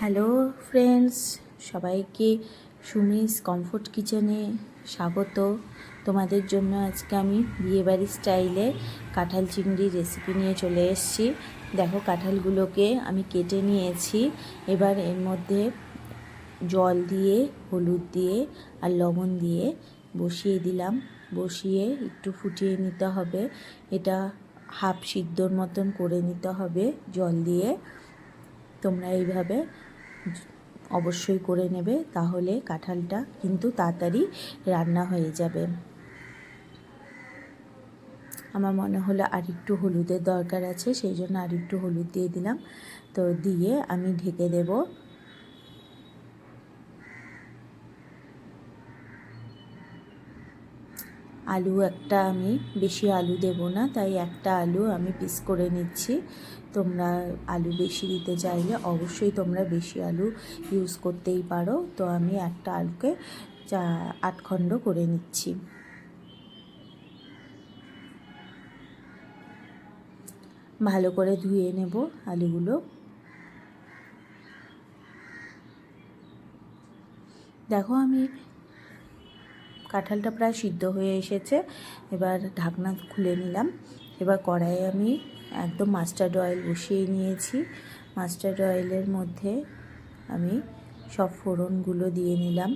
Hello friends, সবাইকে Sumi's comfort কিচেনে স্বাগত। তোমাদের জন্য আজকে আমি বিয়েবাড়ির স্টাইলে কাঁঠাল চিংড়ি রেসিপি নিয়ে চলে এসেছি। দেখো কাঁঠালগুলোকে আমি কেটে নিয়েছি। এবার এর মধ্যে জল দিয়ে, হলুদ দিয়ে আর লবণ দিয়ে বসিয়ে দিলাম। বসিয়ে একটু ফুটিয়ে নিতে হবে। এটা হাফ সিদ্ধর মতন করে নিতে হবে জল দিয়ে। তোমরা এইভাবে অবশ্যই করে নেবে, তাহলে কাঁঠালটা কিন্তু তাড়াতাড়ি রান্না হয়ে যাবে। আমার মনে হলো আর একটু হলুদের দরকার আছে, সেই জন্য আর একটু হলুদ দিয়ে দিলাম। তো দিয়ে আমি ঢেকে দেব। আলু একটা আমি, বেশি আলু দেব না, তাই একটা আলু আমি পিস করে নিচ্ছি। তোমরা আলু বেশি দিতে চাইলে অবশ্যই তোমরা বেশি আলু ইউজ করতেই পারো। তো আমি একটা আলুকে চা, আট খণ্ড করে নিচ্ছি। ভালো করে ধুয়ে নেব আলুগুলো। দেখো আমি কাঁঠালটা প্রায় সিদ্ধ হয়ে এসেছে। এবার ঢাকনা খুলে নিলাম। এবার কড়াইয়ে আমি একদম মাস্টার্ড অয়েল বসিয়ে নিয়েছি। মাস্টার্ড অয়েলের মধ্যে আমি সব ফোড়নগুলো দিয়ে নিলাম।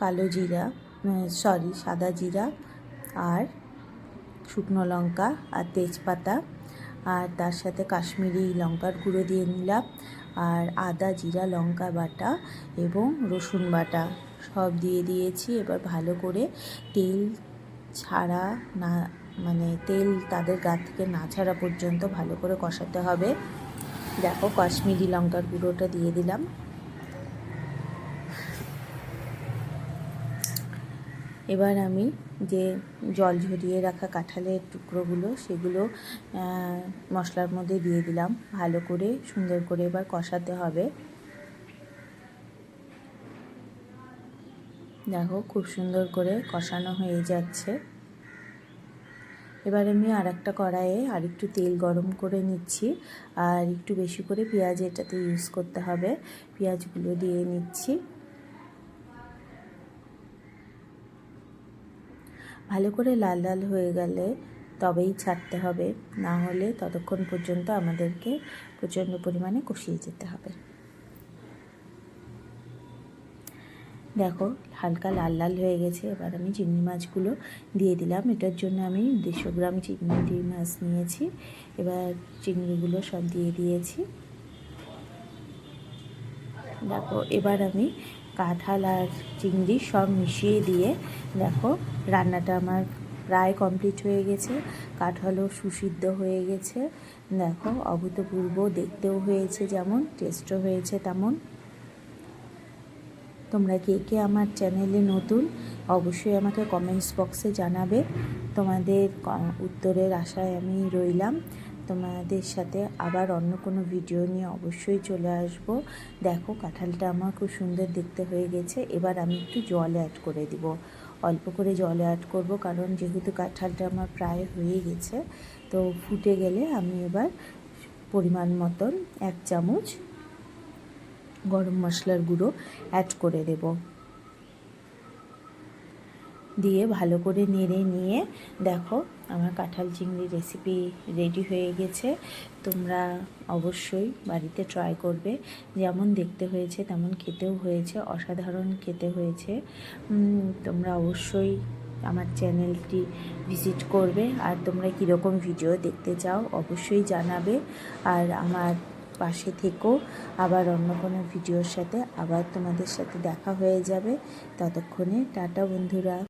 কালো জিরা সরি, সাদা জিরা আর শুকনো লঙ্কা আর তেজপাতা। আর তার সাথে কাশ্মীরি লঙ্কার গুঁড়ো দিয়ে নিলাম আর আদা, জিরা, লঙ্কা বাটা এবং রসুন বাটা সব দিয়ে দিয়েছি। এবার ভালো করে তেল ছাড়া না মানে তেল তাদের গা থেকে না ছাড়া পর্যন্ত ভালো করে কষাতে হবে। দেখো কাশ্মীরি লঙ্কার গুঁড়োটা দিয়ে দিলাম। এবার আমি যে জল ঝরিয়ে রাখা কাঁঠালের টুকরোগুলো, সেগুলো মশলার মধ্যে দিয়ে দিলাম। ভালো করে, সুন্দর করে এবার কষাতে হবে। দেখো, খুব সুন্দর করে কষানো হয়ে যাচ্ছে। এবার আমি আর একটা কড়াইয়ে আর একটু তেল গরম করে নিচ্ছি, আর একটু বেশি করে পেঁয়াজ এটাতে ইউজ করতে হবে। পেঁয়াজগুলো দিয়ে নিচ্ছি। ভালো করে লাল লাল হয়ে গেলে তবেই ছাড়তে হবে। না হলে ততক্ষণ পর্যন্ত আমাদেরকে প্রচণ্ড পরিমাণে কষিয়ে যেতে হবে। দেখো, হালকা লাল লাল হয়ে গেছে। এবার আমি চিংড়ি মাছগুলো দিয়ে দিলাম। এটার জন্য আমি দেড়শো গ্রাম চিংড়ি মাছ নিয়েছি। এবার চিংড়িগুলো সব দিয়ে দিয়েছি। দেখো, এবার আমি কাঁঠাল আর চিংড়ি সব মিশিয়ে দিয়ে, দেখো, রান্নাটা আমার প্রায় কমপ্লিট হয়ে গেছে। কাঁঠালও সুসিদ্ধ হয়ে গেছে। দেখো, অভূতপূর্ব, দেখতেও হয়েছে যেমন টেস্টও হয়েছে তেমন। তোমরা কে কে আমার চ্যানেলে নতুন, অবশ্যই আমাকে কমেন্টস বক্সে জানাবে। তোমাদের উত্তরের আশায় আমি রইলাম। তোমাদের সাথে আবার অন্য কোনো ভিডিও নিয়ে অবশ্যই চলে আসব। দেখো, কাঁঠালটা আমার খুব সুন্দর দেখতে হয়ে গেছে। এবার আমি একটু জল অ্যাড করে দিব। অল্প করে জল অ্যাড করব, কারণ যেহেতু কাঁঠালটা আমার প্রায় হয়ে গেছে, তো ফুটে গেলে আমি এবার পরিমাণ মতন এক চামচ গরম মশলার গুঁড়ো অ্যাড করে দেব। দিয়ে ভালো করে নেড়ে নিয়ে দেখো আমার কাঁঠাল চিংড়ি রেসিপি রেডি হয়ে গেছে। তোমরা অবশ্যই বাড়িতে ট্রাই করবে। যেমন দেখতে হয়েছে তেমন খেতেও হয়েছে, অসাধারণ খেতে হয়েছে। তোমরা অবশ্যই আমার চ্যানেলটি ভিজিট করবে। আর তোমরা কীরকম ভিডিও দেখতে চাও অবশ্যই জানাবে। আর আমার পাশে থেকো, আবার অন্য কোনো ভিডিওর সাথে আবার তোমাদের সাথে দেখা হয়ে যাবে। ততক্ষণে টাটা বন্ধুরা।